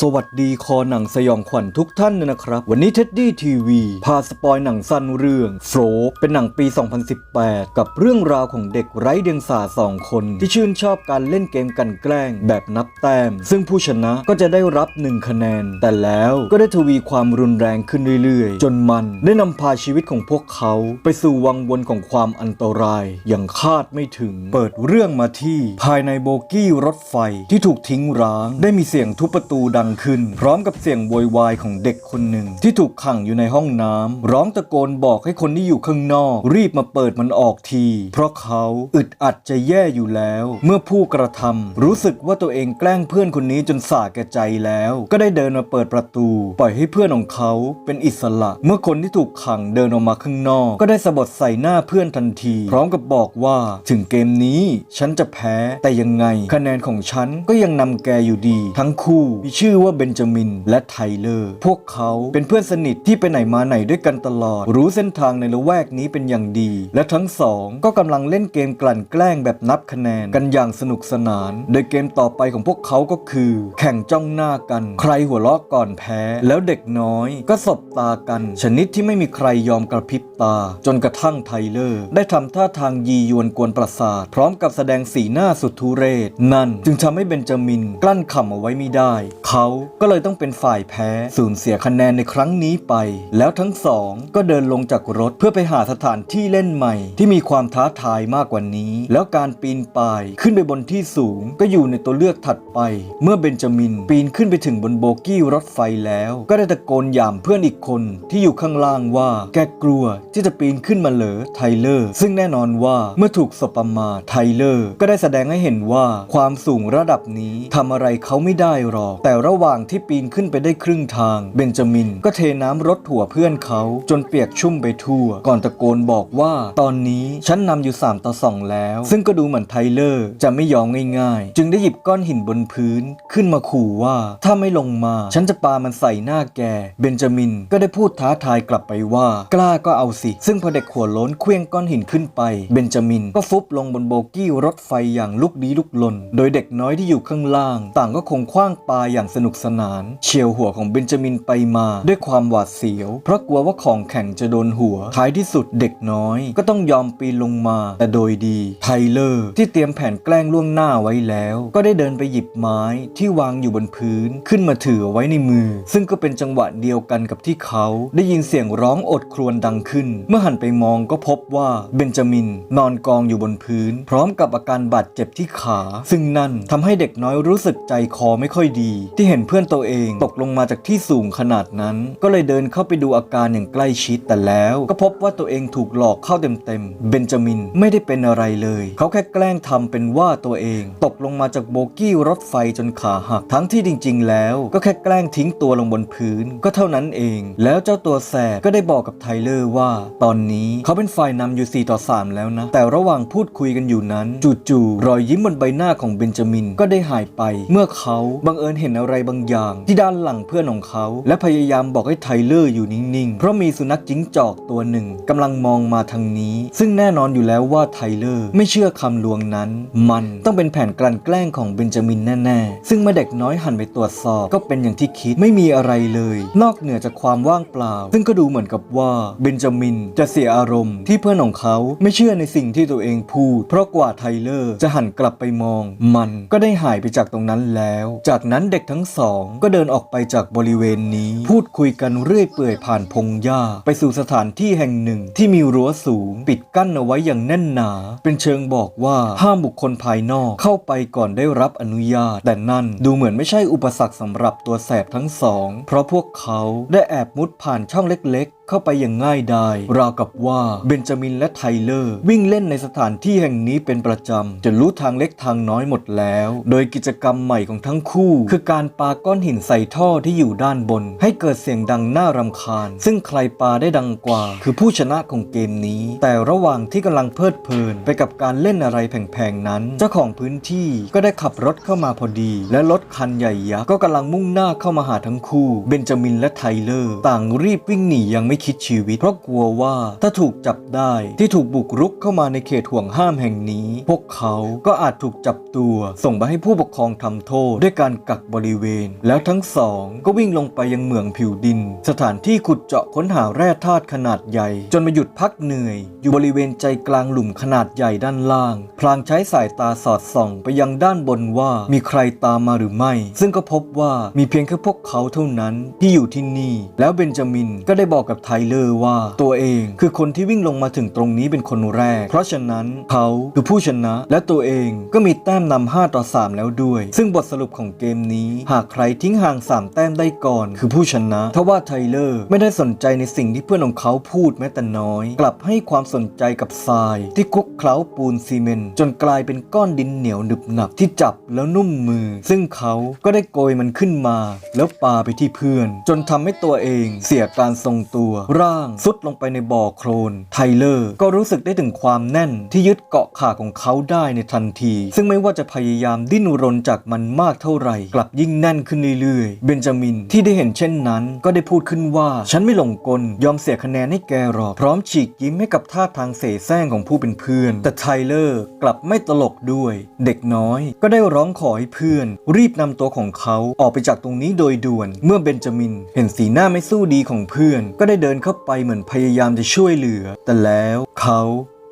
สวัสดีคอหนังสยองขวัญทุกท่านนะครับ วันนี้เท็ดดี้ทีวีพาสปอยหนังสั้นเรื่องโฟลเป็นหนังปี 2018 กับเรื่องราวของเด็กไร้เดียงสาสองคน ที่ชื่นชอบการเล่นเกมกันแกล้งแบบนับแต้ม ซึ่งผู้ชนะก็จะได้รับ 1 คะแนน แต่แล้วก็ได้ทวีความรุนแรงขึ้นเรื่อยๆ จนมันได้นำพาชีวิตของพวกเขาไปสู่วังวนของความอันตราย อย่างคาดไม่ถึง เปิดเรื่องมาที่ ภายในโบกี้รถไฟที่ถูกทิ้งร้าง ได้มีเสียงทุบประตูดังขึ้น พร้อมกับเสียงโวยวายของเด็กคนหนึ่ง ที่ถูกขังอยู่ในห้องน้ำร้องตะโกนบอกให้คนที่อยู่ข้างนอก รีบมาเปิดมันออกที เพราะเขาอึดอัดจะแย่อยู่แล้ว เมื่อผู้กระทำรู้สึกว่าตัวเองแกล้งเพื่อนคนนี้จนสาแก่ใจแล้ว ก็ได้เดินมาเปิดประตู ปล่อยให้เพื่อนของเขาเป็นอิสระ เมื่อคนที่ถูกขังเดินออกมาข้างนอก ก็ได้สะบัดใส่หน้าเพื่อนทันที พร้อมกับบอกว่าถึงเกมนี้ฉันจะแพ้แต่ยังไง คะแนนของฉันก็ยังนำแกอยู่ดี ทั้งคู่มีชื่อว่าเบนจามินและไทเลอร์ พวกเขาเป็นเพื่อนสนิทที่ไปไหนมาไหนด้วยกันตลอด รู้เส้นทางในละแวกนี้เป็นอย่างดี และทั้งสองก็กำลังเล่นเกมกลั่นแกล้งแบบนับคะแนนกันอย่างสนุกสนาน โดยเกมต่อไปของพวกเขาก็คือ แข่งจ้องหน้ากัน ใครหัวเราะก่อนแพ้ แล้วเด็กน้อยก็สบตากัน ชนิดที่ไม่มีใครยอมกระพริบตา จนกระทั่งไทเลอร์ ได้ทำท่าทางยียวนกวนประสาท พร้อมกับแสดงสีหน้าสุดทุเรศ นั่นจึงทำให้เบนจามินกลั้นขำเอาไว้ไม่ได้เขาก็เลยต้องเป็นฝ่ายแพ้ สูญเสียคะแนนในครั้งนี้ไป แล้วทั้งสองก็เดินลงจากรถเพื่อไปหาสถานที่เล่นใหม่ ที่มีความท้าทายมากกว่านี้ แล้วการปีนป่ายขึ้นไปบนที่สูงก็อยู่ในตัวเลือกถัดไป เมื่อเบนจามินปีนขึ้นไปถึงบนโบกี้รถไฟแล้ว ก็ได้ตะโกนยามเพื่อนอีกคนที่อยู่ข้างล่างว่า แกกลัวที่จะปีนขึ้นมาเหรอไทเลอร์ ซึ่งแน่นอนว่าเมื่อถูกสบประมาทไทเลอร์ ก็ได้แสดงให้เห็นว่าความสูงระดับนี้ทำอะไรเขาไม่ได้หรอกแต่ระหว่างที่ปีนขึ้นไปได้ครึ่งทาง เบนจามินก็เทน้ำรดถั่วเพื่อนเขา จนเปียกชุ่มไปทั่ว ก่อนตะโกนบอกว่า ตอนนี้ฉันนำอยู่ 3 ต่อ 2 แล้ว ซึ่งก็ดูเหมือนไทเลอร์จะไม่ยอมง่ายๆ จึงได้หยิบก้อนหินบนพื้น ขึ้นมาขู่ว่าถ้าไม่ลงมา ฉันจะปามันใส่หน้าแก เบนจามินก็ได้พูดท้าทายกลับไปว่า กล้าก็เอาสิ ซึ่งพอเด็กหัวล้นเคลี้ยงก้อนหินขึ้นไป เบนจามินก็ฟุบลงบนโบกี้รถไฟอย่างลุกดีลุกลน โดยเด็กน้อยที่อยู่ข้างล่าง ต่างก็คงคว้างปาอย่างสนกสนาน เฉียวหัวของเบนจามินไปมาด้วยความหวาดเสียว เพราะกลัวว่าของแข็งจะโดนหัวท้ายที่สุดเด็กน้อย ก็ต้องยอมปีนลงมา แต่โดยดีไทเลอร์ที่เตรียมแผนแกล้งล่วงหน้าไว้แล้ว ก็ได้เดินไปหยิบไม้ที่วางอยู่บนพื้นขึ้นมาถือเอาไว้ในมือ ซึ่งก็เป็นจังหวะเดียวกันกับที่เขาได้ยินเสียงร้องอดครวญดังขึ้น เมื่อหันไปมองก็พบว่าเบนจามินนอนกองอยู่บนพื้น พร้อมกับอาการบาดเจ็บที่ขา ซึ่งนั่นทำให้เด็กน้อยรู้สึกใจคอไม่ค่อยดี ที่เห็นเพื่อนตัวเองตกลงมาจากที่สูงขนาดนั้น ก็เลยเดินเข้าไปดูอาการอย่างใกล้ชิดแต่แล้ว ก็พบว่าตัวเองถูกหลอกเข้าเต็มๆเบนจามินไม่ได้เป็นอะไรเลย เขาแค่แกล้งทำเป็นว่าตัวเอง ตกลงมาจากโบกี้รถไฟจนขาหักทั้งที่จริง ๆ แล้ว ก็แค่แกล้งทิ้งตัวลงบนพื้น ก็เท่านั้นเอง แล้วเจ้าตัวแสบก็ได้บอกกับไทเลอร์ว่า ตอนนี้เขาเป็นฝ่ายนำอยู่4ต่อ3 แล้วนะ แต่ระหว่างพูดคุยกันอยู่นั้น จู่ๆรอยยิ้มบนใบหน้าของเบนจามินก็ได้หายไป เมื่อเขาบังเอิญเห็นอะไรบางอย่าง ที่ด้านหลังเพื่อนของเขา และพยายามบอกให้ไทเลอร์อยู่นิ่งๆ เพราะมีสุนัขจิ้งจอกตัวหนึ่งกำลังมองมาทางนี้ ซึ่งแน่นอนอยู่แล้วว่าไทเลอร์ไม่เชื่อคำลวงนั้น มันต้องเป็นแผนกลั่นแกล้งของเบนจามินแน่ๆ ซึ่งเมื่อเด็กน้อยหันไปตรวจสอบก็เป็นอย่างที่คิดไม่มีอะไรเลย นอกเหนือจากความว่างเปล่า ซึ่งก็ดูเหมือนกับว่าเบนจามินจะเสียอารมณ์ ที่เพื่อนของเขาไม่เชื่อในสิ่งที่ตัวเองพูด เพราะกว่าไทเลอร์จะหันกลับไปมอง มันก็ได้หายไปจากตรงนั้นแล้ว จากนั้นเด็กทั้งสอง ก็เดินออกไปจากบริเวณนี้ พูดคุยกันเรื่อยเปื่อยผ่านพงหญ้า ไปสู่สถานที่แห่งหนึ่งที่มีรั้วสูง ปิดกั้นเอาไว้อย่างแน่นหนา เป็นเชิงบอกว่าห้ามบุคคลภายนอกเข้าไปก่อนได้รับอนุญาต แต่นั่นดูเหมือนไม่ใช่อุปสรรคสำหรับตัวแสบทั้งสอง เพราะพวกเขาได้แอบมุดผ่านช่องเล็ก เข้าไปอย่างง่ายดายราวกับว่าเบนจามินและไทเลอร์ วิ่งเล่นในสถานที่แห่งนี้เป็นประจำจนรู้ทางเล็กทางน้อยหมดแล้ว โดยกิจกรรมใหม่ของทั้งคู่ คือการปาก้อนหินใส่ท่อที่อยู่ด้านบน ให้เกิดเสียงดังน่ารำคาญ ซึ่งใครปาได้ดังกว่า คือผู้ชนะของเกมนี้ แต่ระหว่างที่กำลังเพลิดเพลิน ไปกับการเล่นอะไรแผงๆนั้น เจ้าของพื้นที่ก็ได้ขับรถเข้ามาพอดี และรถคันใหญ่ยักษ์ก็กำลังมุ่งหน้าเข้ามาหาทั้งคู่เบนจามินและไทเลอร์ ต่างรีบวิ่งหนียังไม่ไม่คิดชีวิต เพราะกลัวว่าถ้าถูกจับได้ที่ถูกบุกรุกเข้ามาในเขตห่วงห้ามแห่งนี้ พวกเขาก็อาจถูกจับตัว ส่งไปให้ผู้ปกครองทำโทษ ด้วยการกักบริเวณ แล้วทั้งสองก็วิ่งลงไปยังเหมืองผิวดิน สถานที่ขุดเจาะค้นหาแร่ธาตุขนาดใหญ่ จนมาหยุดพักเหนื่อย อยู่บริเวณใจกลางหลุมขนาดใหญ่ด้านล่าง พลางใช้สายตาสอดส่องไปยังด้านบนว่ามีใครตามมาหรือไม่ ซึ่งก็พบว่ามีเพียงแค่พวกเขาเท่านั้นที่อยู่ที่นี่ แล้วเบนจามินก็ได้บอกกับไทเลอร์ว่าตัวเอง คือคนที่วิ่งลงมาถึงตรงนี้เป็นคนแรก เพราะฉะนั้นเขาคือผู้ชนะและตัวเองก็มีแต้มนำ5ต่อ 3 แล้วด้วย ซึ่งบทสรุปของเกมนี้ หากใครทิ้งห่าง 3 แต้มได้ก่อน คือผู้ชนะทว่าไทเลอร์ไม่ได้สนใจในสิ่งที่เพื่อนของเขาพูดแม้แต่น้อย กลับให้ความสนใจกับทราย ที่คลุกเคล้าปูนซีเมนต์จนกลายเป็นก้อนดินเหนียวหนึบหนับที่จับแล้วนุ่มมือ ซึ่งเขาก็ได้โกยมันขึ้นมา แล้วปาไปที่เพื่อน จนทำให้ตัวเองเสียการทรงตัวร่างซุดลงไปในบ่อโคลน ไทเลอร์ก็รู้สึกได้ถึงความแน่นที่ยึดเกาะขาของเขาได้ในทันที ซึ่งไม่ว่าจะพยายามดิ้นรนจากมันมากเท่าไหร่ กลับยิ่งแน่นขึ้นเรื่อยๆ เบนจามินที่ได้เห็นเช่นนั้น ก็ได้พูดขึ้นว่า ฉันไม่หลงกล ยอมเสียคะแนนให้แกหรอก พร้อมฉีกยิ้มให้กับท่าทางเสแสร้งของผู้เป็นเพื่อน แต่ไทเลอร์กลับไม่ตลกด้วย เด็กน้อยก็ได้ร้องขอให้เพื่อน รีบนำตัวของเขาออกไปจากตรงนี้โดยด่วน เมื่อเบนจามิน เห็นสีหน้าไม่สู้ดีของเพื่อน ก็ได้เดินเข้าไปเหมือนพยายามจะช่วยเหลือ แต่แล้วเขา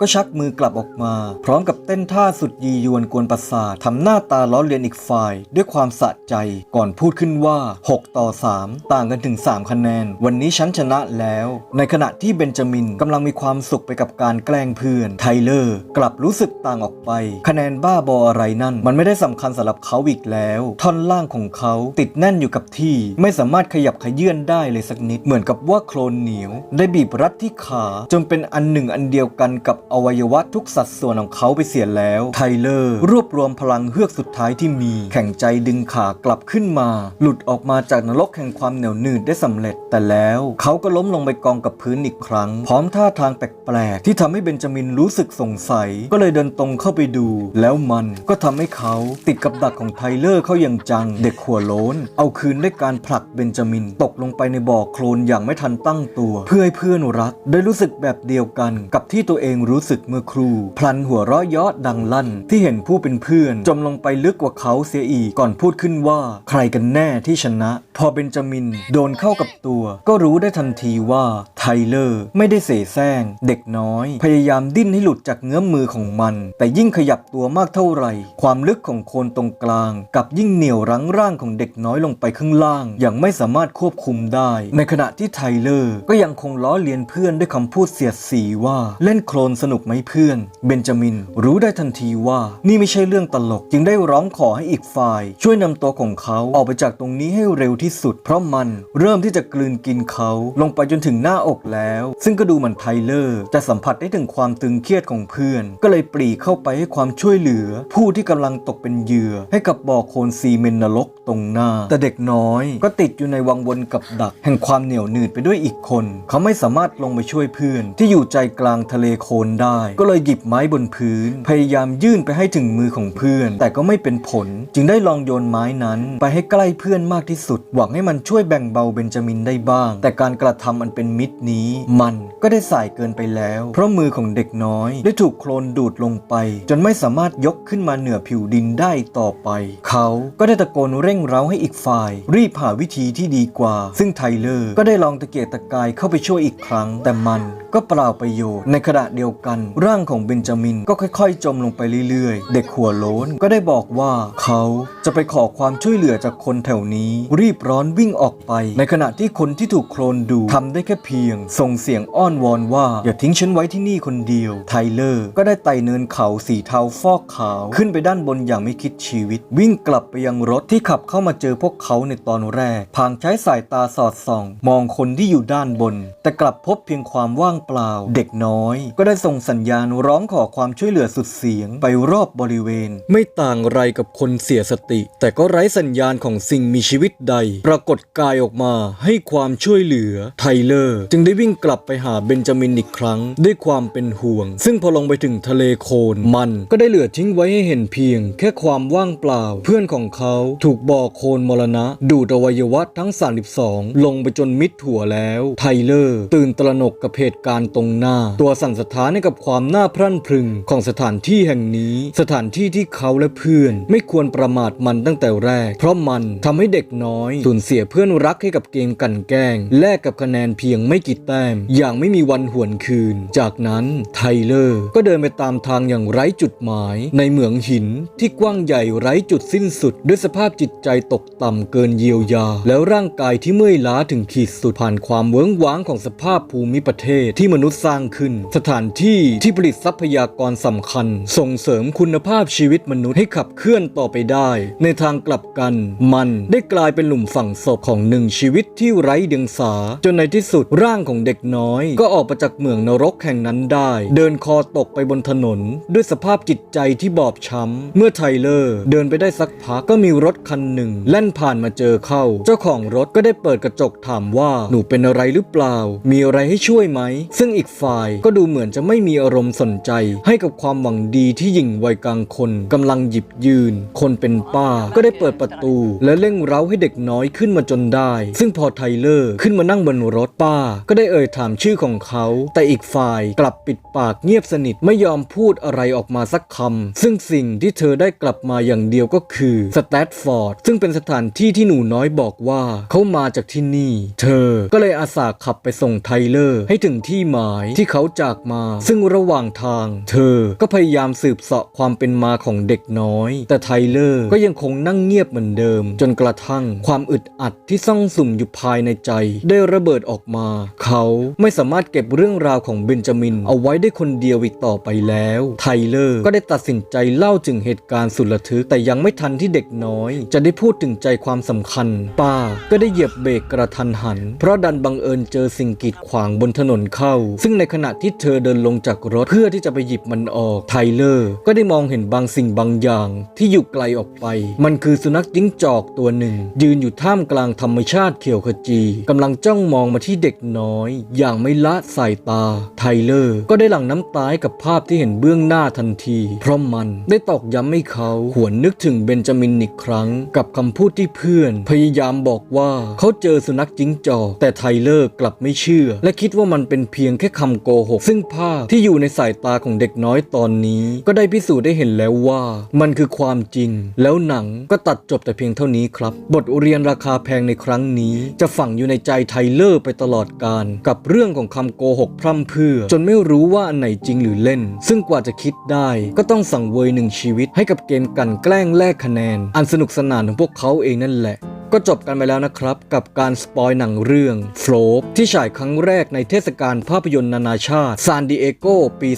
ก็ชักมือกลับออกมา พร้อมกับเต้นท่าสุดยียวนกวนประสาททำหน้าตาล้อเลียนอีกฝ่าย ด้วยความสะใจก่อนพูดขึ้นว่า 6 ต่อ 3 ต่างกันถึง 3 คะแนน วันนี้ฉันชนะแล้ว ในขณะที่เบนจามินกำลังมีความสุขไปกับการแกล้งเพื่อน ไทเลอร์ กลับรู้สึกต่างออกไป คะแนนบ้าบออะไรนั่น มันไม่ได้สำคัญสำหรับเขาอีกแล้ว ท่อนล่างของเขาติดแน่นอยู่กับที่ ไม่สามารถขยับขยื่นได้เลยสักนิด เหมือนกับว่าโคลนเหนียว ได้บีบรัดที่ขาจนเป็นอันหนึ่งอันเดียวกันกับอวัยวะทุกสัดส่วนของเขาไปเสียแล้ว ไทเลอร์ รวบรวมพลังเฮือกสุดท้ายที่มี แข่งใจดึงขากลับขึ้นมา หลุดออกมาจากนรกแห่งความเหนียวหนืดได้สำเร็จ แต่แล้วเขาก็ล้มลงไปกองกับพื้นอีกครั้ง พร้อมท่าทางแปลกๆ ที่ทำให้เบนจามินรู้สึกสงสัย ก็เลยเดินตรงเข้าไปดู แล้วมันก็ทำให้เขาติดกับดักของไทเลอร์เข้าอย่างจัง เด็กหัวโล้น เอาคืนด้วยการผลักเบนจามินตกลงไปในบ่อโคลนอย่างไม่ทันตั้งตัว เพื่อให้เพื่อนรัก ได้รู้สึกแบบเดียวกันกับที่ตัวเองรู้สึกเมื่อครู พลันหัวเราะยาะดังลั่น ที่เห็นผู้เป็นเพื่อน จมลงไปลึกกว่าเขาเสียอีกก่อนพูดขึ้นว่า ใครกันแน่ที่ชนะ พอเบนจามิน โดนเข้ากับตัว ก็รู้ได้ทันทีว่าไทเลอร์ไม่ได้เสแสร้ง เด็กน้อย พยายามดิ้นให้หลุดจากเงื้อมมือของมัน แต่ยิ่งขยับตัวมากเท่าไหร่ ความลึกของโคนตรงกลาง กับยิ่งเหนี่ยวรั้งร่างของเด็กน้อยลงไปข้างล่าง อย่างไม่สามารถควบคุมได้ ในขณะที่ไทเลอร์ก็ยังคงล้อเลียนเพื่อนด้วยคำพูดเสียดสีว่าเล่นโคลนสนุกไหมเพื่อน เบนจามิน รู้ได้ทันทีว่านี่ไม่ใช่เรื่องตลก จึงได้ร้องขอให้อีกฝ่าย ช่วยนำตัวของเขาออกไปจากตรงนี้ให้เร็วที่สุด เพราะมันเริ่มที่จะกลืนกินเขาลงไปจนถึงหน้าอกแล้ว ซึ่งก็ดูเหมือนไทเลอร์จะสัมผัสได้ถึงความตึงเครียดของเพื่อน ก็เลยปรีเข้าไปให้ความช่วยเหลือ ผู้ที่กำลังตกเป็นเหยื่อ ให้กับบ่อโคลนซีเมนนรกตรงหน้า แต่เด็กน้อย ก็ติดอยู่ในวังวนกับดัก แห่งความเหนียวหนืดไปด้วยอีกคน เขาไม่สามารถลงไปช่วยเพื่อน ที่อยู่ใจกลางทะเลโคลนได้ ก็เลยหยิบไม้บนพื้น พยายามยื่นไปให้ถึงมือของเพื่อน แต่ก็ไม่เป็นผล จึงได้ลองโยนไม้นั้น ไปให้ใกล้เพื่อนมากที่สุด หวังให้มันช่วยแบ่งเบาเบนจามินได้บ้าง แต่การกระทำอันเป็นมิตรนี้ มันก็ได้สายเกินไปแล้ว เพราะมือของเด็กน้อย ได้ถูกโคลนดูดลงไป จนไม่สามารถยกขึ้นมาเหนือผิวดินได้ต่อไป เขาก็ได้ตะโกนเร่งเร้าให้อีกฝ่าย รีบหาวิธีที่ดีกว่า ซึ่งไทเลอร์ก็ได้ลองตะเกียกตะกายเข้าไปช่วยอีกครั้ง แต่มันก็เปล่าประโยชน์ในขณะเดียวกัน ร่างของเบนจามินก็ค่อย ๆ จมลงไปเรื่อยๆ เด็กหัวโล้นก็ได้บอกว่าเขาจะไปขอความช่วยเหลือจากคนแถวนี้ รีบร้อนวิ่งออกไป ในขณะที่คนที่ถูกโคลนดูทำได้แค่เพียง ส่งเสียงอ้อนวอนว่า อย่าทิ้งฉันไว้ที่นี่คนเดียว ไทเลอร์ก็ได้ไต่เนินเขาสีเทาฟอกขาว ขึ้นไปด้านบนอย่างไม่คิดชีวิต วิ่งกลับไปยังรถที่ขับเข้ามาเจอพวกเขาในตอนแรก พางใช้สายตาสอดส่อง มองคนที่อยู่ด้านบน แต่กลับพบเพียงความว่างเปล่า เด็กน้อย ก็ได้ส่งสัญญาณร้องขอความช่วยเหลือสุดเสียงไปรอบบริเวณ ไม่ต่างไรกับคนเสียสติ แต่ก็ไร้สัญญาณของสิ่งมีชีวิตใด ปรากฏกายออกมาให้ความช่วยเหลือไทเลอร์ จึงได้วิ่งกลับไปหาเบนจามินอีกครั้ง ด้วยความเป็นห่วง ซึ่งพอลงไปถึงทะเลโคลนมันก็ได้เหลือทิ้งไว้ให้เห็นเพียง แค่ความว่างเปล่า เพื่อนของเขาถูกบ่อโคลนมรณะ ดูดอวัยวะทั้ง 32 ลงไปจนมิดหัวแล้ว ไทเลอร์ ตื่นตระหนกกับเหตุการณ์ตรงหน้า ตัวสั่นสะท้านให้กับความน่าพรั่นพรึงของสถานที่แห่งนี้ สถานที่ที่เขาและเพื่อนไม่ควรประมาทมันตั้งแต่แรก เพราะมันทำให้เด็กน้อยสูญเสียเพื่อนรักให้กับเกมกันแกล้ง แลกกับคะแนนเพียงไม่กี่แต้ม อย่างไม่มีวันหวนคืน จากนั้นไทเลอร์ก็เดินไปตามทางอย่างไร้จุดหมาย ในเหมืองหินที่กว้างใหญ่ไร้จุดสิ้นสุด ด้วยสภาพจิตใจตกต่ำเกินเยียวยา แล้วร่างกายที่เมื่อยล้าถึงขีดสุดผ่านความเวิ้งว้างของสภาพภูมิประเทศที่มนุษย์สร้างขึ้น สถานที่ที่ผลิตทรัพยากรสำคัญ ส่งเสริมคุณภาพชีวิตมนุษย์ให้ขับเคลื่อนต่อไปได้ ในทางกลับกัน มันได้กลายเป็นหลุมฝังศพของหนึ่งชีวิตที่ไร้เดียงสา จนในที่สุดร่างของเด็กน้อย ก็ออกมาจากเหมืองนรกแห่งนั้นได้ เดินคอตกไปบนถนน ด้วยสภาพจิตใจที่บอบช้ำ เมื่อไทเลอร์ เดินไปได้สักพักก็มีรถคันหนึ่งแล่นผ่านมาเจอเข้า เจ้าของรถก็ได้เปิดกระจกถามว่าหนูเป็นอะไรหรือเปล่า มีอะไรให้ช่วยไหม ซึ่งอีกฝ่ายก็ดูเหมือนจะไม่มีอารมณ์สนใจ ให้กับความหวังดีที่หยิ่งวัยกลางคนกำลังหยิบยืน คนเป็นป้าก็ได้เปิดประตู และเร่งเร้าให้เด็กน้อยขึ้นมาจนได้ ซึ่งพอไทเลอร์ขึ้นมานั่งบนรถป้า ก็ได้เอ่ยถามชื่อของเขา แต่อีกฝ่ายกลับปิดปากเงียบสนิทไม่ยอมพูดอะไรออกมาสักคำซึ่งสิ่งที่เธอได้กลับมาอย่างเดียวก็คือสแตทฟอร์ดซึ่งเป็นสถานที่ที่หนูน้อยบอกว่าเขามาจากที่นี่ เธอก็เลยอาสาขับไปส่งไทเลอร์ให้ถึงที่หมายที่เขาจากมาซึ่งระหว่างทาง เธอก็พยายามสืบเสาะความเป็นมาของเด็กน้อย แต่ไทเลอร์ก็ยังคงนั่งเงียบเหมือนเดิม จนกระทั่งความอึดอัดที่ซ่องสุมอยู่ภายในใจ ได้ระเบิดออกมา เขาไม่สามารถเก็บเรื่องราวของเบนจามิน เอาไว้ได้คนเดียวอีกต่อไปแล้ว ไทเลอร์ก็ได้ตัดสินใจเล่าถึงเหตุการณ์สุดระทึกแต่ยังไม่ทันที่เด็กน้อย จะได้พูดถึงใจความสำคัญ ป้าก็ได้เหยียบเบรกกระทันหัน เพราะดันบังเอิญเจอสิ่งกีดขวางบนถนนเข้า ซึ่งในขณะที่เธอเดินลงจากรถเพื่อที่จะไปหยิบมันออกไทเลอร์ ก็ได้มองเห็นบางสิ่งบางอย่าง ที่อยู่ไกลออกไป มันคือสุนัขจิ้งจอกตัวหนึ่ง ยืนอยู่ท่ามกลางธรรมชาติเขียวขจีกำลังจ้องมองมาที่เด็กน้อย อย่างไม่ละสายตา ไทเลอร์ ก็ได้หลั่งน้ำตาให้กับภาพที่เห็นเบื้องหน้าทันที เพราะมันได้ตอกย้ำให้เขาหวนนึกถึงเบนจามินอีกครั้ง กับคำพูดที่เพื่อน พยายามบอกว่าเขาเจอสุนัขจิ้งจอกแต่ไทเลอร์กลับไม่เชื่อ และคิดว่ามันเป็นเพียงแค่คำโกหก ซึ่งภาพที่อยู่ในสายตาของเด็กน้อยตอนนี้ ก็ได้พิสูจน์ได้เห็นแล้วว่ามันคือความจริง แล้วหนังก็ตัดจบแต่เพียงเท่านี้ครับ บทเรียนราคาแพงในครั้งนี้ จะฝังอยู่ในใจไทเลอร์ไปตลอดกาลกับเรื่องของคำโกหกพร่ำเพื่อ จนไม่รู้ว่าอันไหนจริงหรือเล่น ซึ่งกว่าจะคิดได้ก็ต้องสั่งเวยหนึ่งชีวิตให้กับเกมกันแกล้งแลกคะแนน อันสนุกสนานของพวกเขาเองนั่นแหละ ก็จบกันไปแล้วนะครับ กับการสปอยหนังเรื่องโฟลปที่ฉายครั้งแรกในเทศกาลภาพยนตร์นานาชาติซานดิเอโกปี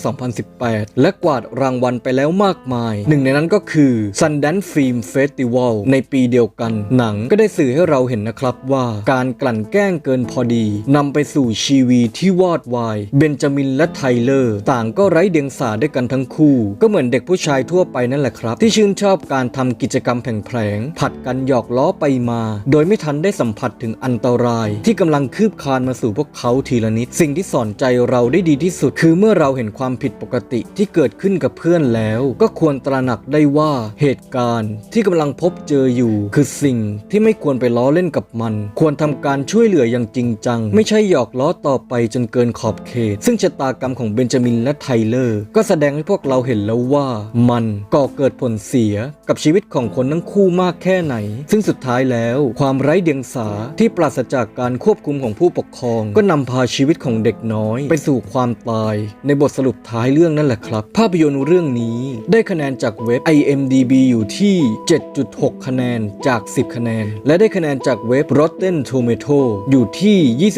2018 และกวาดรางวัลไปแล้วมากมาย หนึ่งในนั้นก็คือ Sundance Film Festival ในปีเดียวกัน หนังก็ได้สื่อให้เราเห็นนะครับว่าการกลั่นแกล้งเกินพอดีนำไปสู่ชีวีที่วอดวาย เบนจามินและไทเลอร์ ต่างก็ไร้เดียงสาด้วยกันทั้งคู่ ก็เหมือนเด็กผู้ชายทั่วไปนั่นแหละครับ ที่ชื่นชอบการทำกิจกรรมแผลงๆผัดกันหยอกล้อไปมาโดยไม่ทันได้สัมผัสถึงอันตราย ที่กำลังคืบคลานมาสู่พวกเขาทีละนิด สิ่งที่สอนใจเราได้ดีที่สุด คือเมื่อเราเห็นความผิดปกติที่เกิดขึ้นกับเพื่อนแล้ว ก็ควรตระหนักได้ว่าเหตุการณ์ที่กำลังพบเจออยู่ คือสิ่งที่ไม่ควรไปล้อเล่นกับมัน ควรทำการช่วยเหลืออย่างจริงจัง ไม่ใช่หยอกล้อต่อไปจนเกินขอบเขต ซึ่งชะตากรรมของเบนจามินและไทเลอร์ ก็แสดงให้พวกเราเห็นแล้วว่ามันก่อเกิดผลเสียกับชีวิตของคนทั้งคู่มากแค่ไหน ซึ่งสุดท้ายแล้วความไร้เดียงสาที่ปราศจากการควบคุมของผู้ปกครอง ก็นำพาชีวิตของเด็กน้อย ไปสู่ความตาย ในบทสรุปท้ายเรื่องนั่นแหละครับ ภาพยนตร์เรื่องนี้ได้คะแนนจากเว็บ IMDB อยู่ที่ 7.6 คะแนนจาก 10 คะแนน และได้คะแนนจากเว็บ Rotten Tomato อยู่ที่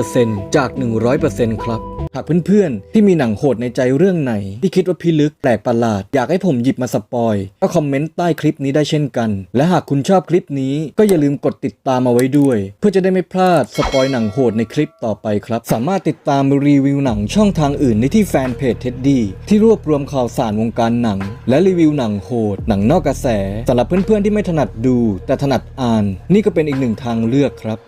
29%จาก 100%ครับหากเพื่อนๆ ที่มีหนังโหดในใจเรื่องไหน ที่คิดว่าพิลึกแปลกประหลาด อยากให้ผมหยิบมาสปอย ก็คอมเมนต์ใต้คลิปนี้ได้เช่นกัน และหากคุณชอบคลิปนี้ก็อย่าลืมกดติดตามเอาไว้ด้วย เพื่อจะได้ไม่พลาดสปอยหนังโหดในคลิปต่อไปครับ สามารถติดตามรีวิวหนังช่องทางอื่นได้ที่แฟนเพจเท็ดดี้ที่รวบรวมข่าวสารวงการหนัง และรีวิวหนังโหด หนังนอกกระแสสำหรับเพื่อนๆที่ไม่ถนัดดู แต่ถนัดอ่าน นี่ก็เป็นอีกหนึ่งทางเลือกครับ